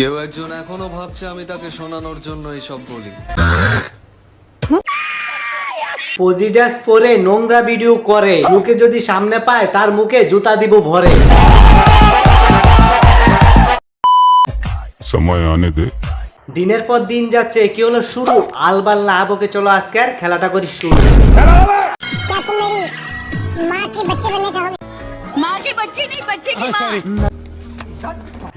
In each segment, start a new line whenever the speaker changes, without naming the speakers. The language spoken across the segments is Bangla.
কেউ একজন এখনও ভাবছে আমি তাকে শোনানোর জন্য এইসব বলি।
পজিডাস পরে নোংরা ভিডিও করে মুখে যদি সামনে পায় তার মুখে জুতা দিব ভরে।
সময় আনে দে।
দিনের পর দিন যাচ্ছে কি হলো শুরু? আলবাল না আবকে চলো আজকে আর খেলাটা করি শুরু।
মা কি বাচ্চে বলনে চাহোগে মা
কে বাচ্চে নেই বাচ্চে কি মা। oh,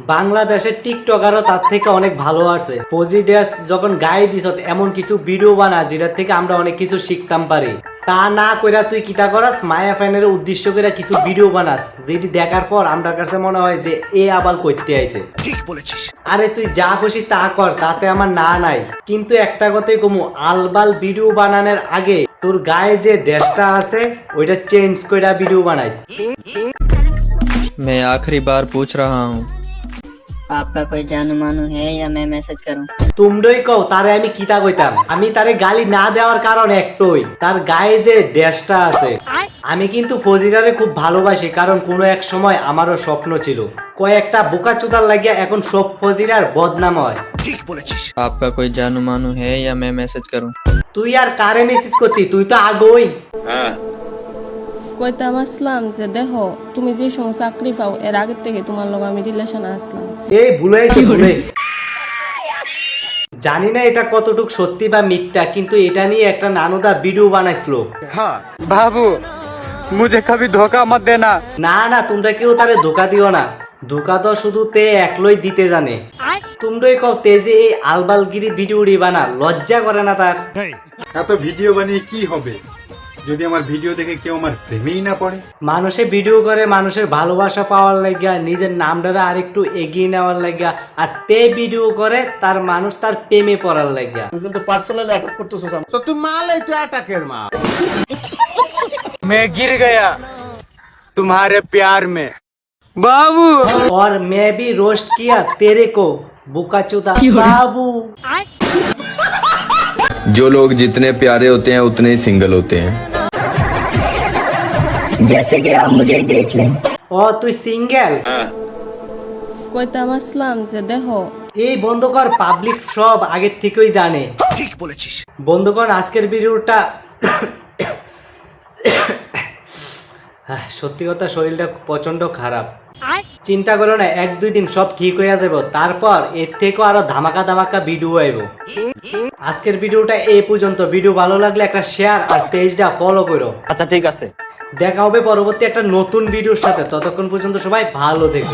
বাংলাদেশের টিকটকারও তার থেকে অনেক ভালো আছে পজিডাস যখন গায়ে দিস এমন কিছু ভিডিও বানা যেটার থেকে আমরা অনেক কিছু শিখতাম পারি তা না কইরা তুই কিতা করাস মায়া ফ্যানের উদ্দেশ্য করে কিছু ভিডিও বানাস যেটি দেখার পর আমার কাছে মনে হয় যে এ আবার করতে আইছে ঠিক বলেছিস আরে তুই যা খুশি তা কর তাতে আমার না নাই কিন্তু একটা কথাই কমু আলবাল ভিডিও বানানোর আগে তোর গায়ে যে ড্রেসটা আছে ওইটা চেঞ্জ কইরা ভিডিও বানাইস
मैं आखिरी बार पूछ रहा हूँ
आपका कोई जानू मानू है या मैं मैसेज करूं
তোমরাই কও তারে আমি কিতা কইতাম আমি তারে গালি না দেওয়ার কারণ একটাই তার গায়ে যে ড্রেসটা আছে আমি কিন্তু ফজিরারে খুব ভালোবাসি কারণ কোনো এক সময় আমারও স্বপ্ন ছিল কয়েকটা বোকা চোদার লাগিয়া এখন সব ফজিরার বদনাম হয়
आपका कोई जानू मानू है या मैं मैसेज करूँ
তুই আর কারে মেসেজ করতি তুই তো আগই
কইতাম আসলাম যে দেখো তুমি যে সময় চাকরি পাও এর আগের থেকে তোমার লগে আমি রিলেশন আসলাম।
এই ভুলে ভুলে জানি না এটা কতটুক সত্যি বা মিথ্যা কিন্তু এটা নিয়ে একটা নানুদা ভিডিও বানাইছিল।
হ্যাঁ বাবু মুঝে কবি ধোকা মত দেনা।
না না তোমরা কেউ তারে ধোকা দিও না। ধোকা তো শুধু তে একলই দিতে জানে। তোমরাই কও তে যে এই আলবালগিরি ভিডিও বানা লজ্জা করে না তার।
এত ভিডিও বানিয়ে কি হবে? যদি আমার ভিডিও দেখে কেউ আমার প্রেমেই না পড়ে
মানুষে ভিডিও করে মানুষের ভালোবাসা পাওয়ার লাগিয়া নিজের নামটারে আরেকটু এগিয়ে নেওয়ার লাগিয়া আর তে ভিডিও করে তার মানুষ তার প্রেমে পড়ার লাগিয়া
मैं गिर गया तुम्हारे प्यार में बाबू
और मैं भी रोस्ट किया तेरे को बुका चुदा बाबू
जो लोग जितने प्यारे होते हैं उतने ही सिंगल होते हैं
जैसे कि आप मुझे देख लें
ও তুই সিঙ্গেল
কইতাম আসলাম যে দেখো
এই বন্ধুকর পাবলিক সব আগের থেকেই জানে ঠিক বলেছিস বন্ধুগণ আজকের ভিডিওটা আহ, সত্যি কথা শরীরটা প্রচন্ড খারাপ চিন্তা করো না এক দুই দিন সব ঠিক হয়ে যাবে তারপর এর থেকেও আরো ধামাকা ধামাকা ভিডিও আইব আজকের ভিডিওটা এই পর্যন্ত ভিডিও ভালো লাগলে একটা শেয়ার আর পেজটা ফলো করো
अच्छा ठीक है
দেখা হবে পরবর্তী একটা নতুন ভিডিওর সাথে। ততক্ষণ পর্যন্ত সবাই ভালো থেকো।